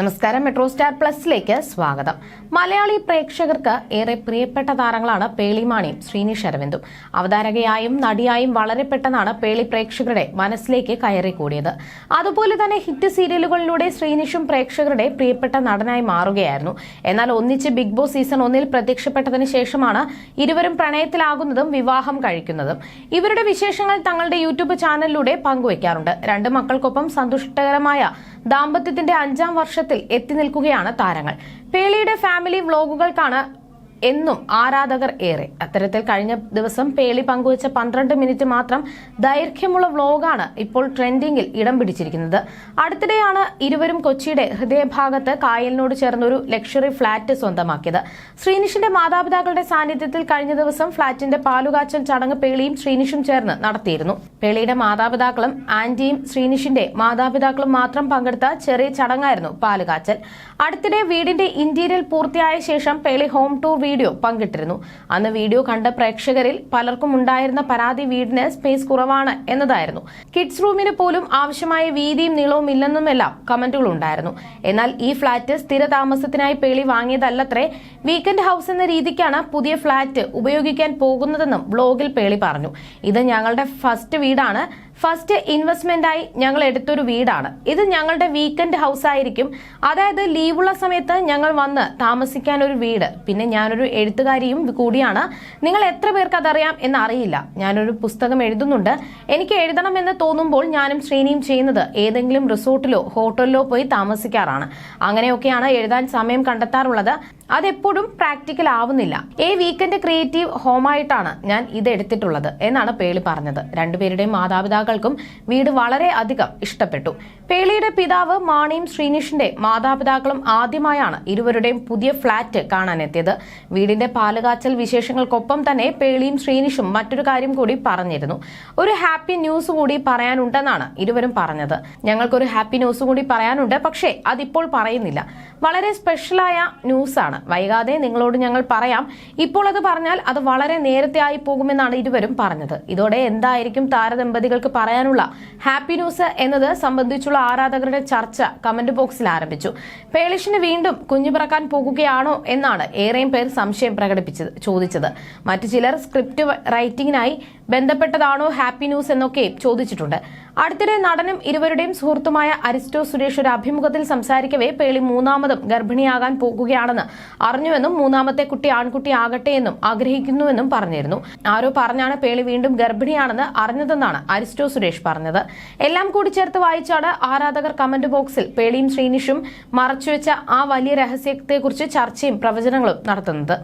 നമസ്കാരം metro star പ്ലസിലേക്ക് സ്വാഗതം. മലയാളി പ്രേക്ഷകർക്ക് ഏറെ പ്രിയപ്പെട്ട താരങ്ങളാണ് പേളിമാണിയും ശ്രീനിഷ് അരവിന്ദും. അവതാരകയായും നടിയായും വളരെ പെട്ടെന്നാണ് പേളി പ്രേക്ഷകരുടെ മനസ്സിലേക്ക് കയറി കൂടിയത് അതുപോലെ തന്നെ ഹിറ്റ് സീരിയലുകളിലൂടെ ശ്രീനിഷും പ്രേക്ഷകരുടെ പ്രിയപ്പെട്ട നടനായി മാറുകയായിരുന്നു. എന്നാൽ ഒന്നിച്ച് ബിഗ് ബോസ് സീസൺ ഒന്നിൽ പ്രത്യക്ഷപ്പെട്ടതിന് ശേഷമാണ് ഇരുവരും പ്രണയത്തിലാകുന്നതും വിവാഹം കഴിക്കുന്നതും. ഇവരുടെ വിശേഷങ്ങൾ തങ്ങളുടെ യൂട്യൂബ് ചാനലിലൂടെ പങ്കുവയ്ക്കാറുണ്ട്. രണ്ട് മക്കൾക്കൊപ്പം സന്തുഷ്ടകരമായ ദാമ്പത്യത്തിന്റെ അഞ്ചാം വർഷത്തിൽ എത്തി നിൽക്കുകയാണ് താരങ്ങൾ. പേളിയുടെ ഫാമിലി വ്ലോഗുകൾക്കാണ് എന്നും ആരാധകർ ഏറെ. അത്തരത്തിൽ കഴിഞ്ഞ ദിവസം പേളി പങ്കുവച്ച പന്ത്രണ്ട് മിനിറ്റ് മാത്രം ദൈർഘ്യമുള്ള വ്ലോഗാണ് ഇപ്പോൾ ട്രെൻഡിങ്ങിൽ ഇടം പിടിച്ചിരിക്കുന്നത്. അടുത്തിടെയാണ് ഇരുവരും കൊച്ചിയുടെ ഹൃദയഭാഗത്ത് കായലിനോട് ചേർന്നൊരു ലക്ഷറി ഫ്ളാറ്റ് സ്വന്തമാക്കിയത്. ശ്രീനിഷിന്റെ മാതാപിതാക്കളുടെ സാന്നിധ്യത്തിൽ കഴിഞ്ഞ ദിവസം ഫ്ളാറ്റിന്റെ പാലുകാച്ചൽ ചടങ്ങ് പേളിയും ശ്രീനിഷും ചേർന്ന് നടത്തിയിരുന്നു. പേളിയുടെ മാതാപിതാക്കളും ആന്റിയും ശ്രീനിഷിന്റെ മാതാപിതാക്കളും മാത്രം പങ്കെടുത്ത ചെറിയ ചടങ്ങായിരുന്നു പാലുകാച്ചൽ. അടുത്തിടെ വീടിന്റെ ഇന്റീരിയർ പൂർത്തിയായ ശേഷം പേളി ഹോം ടൂർ വീഡിയോ പങ്കിട്ടിരുന്നു. അന്ന് വീഡിയോ കണ്ട പ്രേക്ഷകരിൽ പലർക്കും ഉണ്ടായിരുന്ന പരാതി വീടിന് സ്പേസ് കുറവാണ് എന്നതായിരുന്നു. കിഡ്സ് റൂമിന് പോലും ആവശ്യമായ വീതിയും നീളവും ഇല്ലെന്നുമെല്ലാം കമന്റുകൾ ഉണ്ടായിരുന്നു. എന്നാൽ ഈ ഫ്ളാറ്റ് സ്ഥിര താമസത്തിനായി പേളി വാങ്ങിയതല്ലത്രേ വീക്കെൻഡ് ഹൗസ് എന്ന രീതിക്കാണ് പുതിയ ഫ്ളാറ്റ് ഉപയോഗിക്കാൻ പോകുന്നതെന്നും ബ്ലോഗിൽ പേളി പറഞ്ഞു. ഇത് ഞങ്ങളുടെ ഫസ്റ്റ് വീടാണ്. ഫസ്റ്റ് ഇൻവെസ്റ്റ്മെന്റായി ഞങ്ങൾ എടുത്തൊരു വീടാണ്. ഇത് ഞങ്ങളുടെ വീക്കെൻഡ് ഹൗസ് ആയിരിക്കും. അതായത് ലീവുള്ള സമയത്ത് ഞങ്ങൾ വന്ന് താമസിക്കാൻ ഒരു വീട്. പിന്നെ ഞാനൊരു എഴുത്തുകാരിയും കൂടിയാണ്. നിങ്ങൾ എത്ര പേർക്ക് അതറിയാം എന്ന് അറിയില്ല. ഞാനൊരു പുസ്തകം എഴുതുന്നുണ്ട്. എനിക്ക് എഴുതണമെന്ന് തോന്നുമ്പോൾ ഞാനും ശ്രീനിയും ചെയ്യുന്നത് ഏതെങ്കിലും റിസോർട്ടിലോ ഹോട്ടലിലോ പോയി താമസിക്കാറാണ്. അങ്ങനെയൊക്കെയാണ് എഴുതാൻ സമയം കണ്ടെത്താറുള്ളത്. അതെപ്പോഴും പ്രാക്ടിക്കൽ ആവുന്നില്ല. ഈ വീക്കെൻഡ് ക്രിയേറ്റീവ് ഹോമായിട്ടാണ് ഞാൻ ഇത് എടുത്തിട്ടുള്ളത് എന്നാണ് പേളി പറഞ്ഞത്. രണ്ടുപേരുടെയും മാതാപിതാക്കൾക്കും വീട് വളരെ അധികം ഇഷ്ടപ്പെട്ടു. പേളിയുടെ പിതാവ് മാണിയും ശ്രീനിഷിന്റെ മാതാപിതാക്കളും ആദ്യമായാണ് ഇരുവരുടെയും പുതിയ ഫ്ളാറ്റ് കാണാനെത്തിയത്. വീടിന്റെ പാലുകാച്ചൽ വിശേഷങ്ങൾക്കൊപ്പം തന്നെ പേളിയും ശ്രീനിഷും മറ്റൊരു കാര്യം കൂടി പറഞ്ഞിരുന്നു. ഒരു ഹാപ്പി ന്യൂസ് കൂടി പറയാനുണ്ടെന്നാണ് ഇരുവരും പറഞ്ഞത്. ഞങ്ങൾക്കൊരു ഹാപ്പി ന്യൂസ് കൂടി പറയാനുണ്ട് പക്ഷേ അതിപ്പോൾ പറയുന്നില്ല. വളരെ സ്പെഷ്യലായ ന്യൂസാണ് വൈകാതെ നിങ്ങളോട് ഞങ്ങൾ പറയാം. ഇപ്പോൾ അത് പറഞ്ഞാൽ അത് വളരെ നേരത്തെ ആയി പോകുമെന്നാണ് ഇരുവരും പറഞ്ഞത്. ഇതോടെ എന്തായിരിക്കും താരദമ്പതികൾക്ക് പറയാനുള്ള ഹാപ്പി ന്യൂസ് എന്നത് സംബന്ധിച്ചുള്ള ആരാധകരുടെ ചർച്ച കമന്റ് ബോക്സിൽ ആരംഭിച്ചു. പേളിഷിന് വീണ്ടും കുഞ്ഞു പിറക്കാൻ പോകുകയാണോ എന്നാണ് ഏറെയും പേർ സംശയം പ്രകടിപ്പിച്ചത് ചോദിച്ചത്. മറ്റു ചിലർ സ്ക്രിപ്റ്റ് റൈറ്റിംഗിനായി ബന്ധപ്പെട്ടതാണോ ഹാപ്പി ന്യൂസ് എന്നൊക്കെ ചോദിച്ചിട്ടുണ്ട്. അടുത്തിടെ നടനും ഇരുവരുടെയും സുഹൃത്തുമായ അരിസ്റ്റോ സുരേഷ് ഒരു അഭിമുഖത്തിൽ സംസാരിക്കവേ പേളി മൂന്നാമതും ഗർഭിണിയാകാൻ പോകുകയാണെന്ന് അറിഞ്ഞുവെന്നും മൂന്നാമത്തെ കുട്ടി ആൺകുട്ടി ആകട്ടെ എന്നും ആഗ്രഹിക്കുന്നുവെന്നും പറഞ്ഞിരുന്നു. ആരോ പറഞ്ഞാണ് പേളി വീണ്ടും ഗർഭിണിയാണെന്ന് അറിഞ്ഞതെന്നാണ് അരിസ്റ്റോ സുരേഷ് പറഞ്ഞത്. എല്ലാം കൂടി ചേർത്ത് വായിച്ചാണ് ആരാധകർ കമന്റ് ബോക്സിൽ പേളിയും ശ്രീനിഷും മറച്ചുവെച്ച ആ വലിയ രഹസ്യത്തെക്കുറിച്ച് ചർച്ചയും പ്രവചനങ്ങളും നടത്തുന്നത്.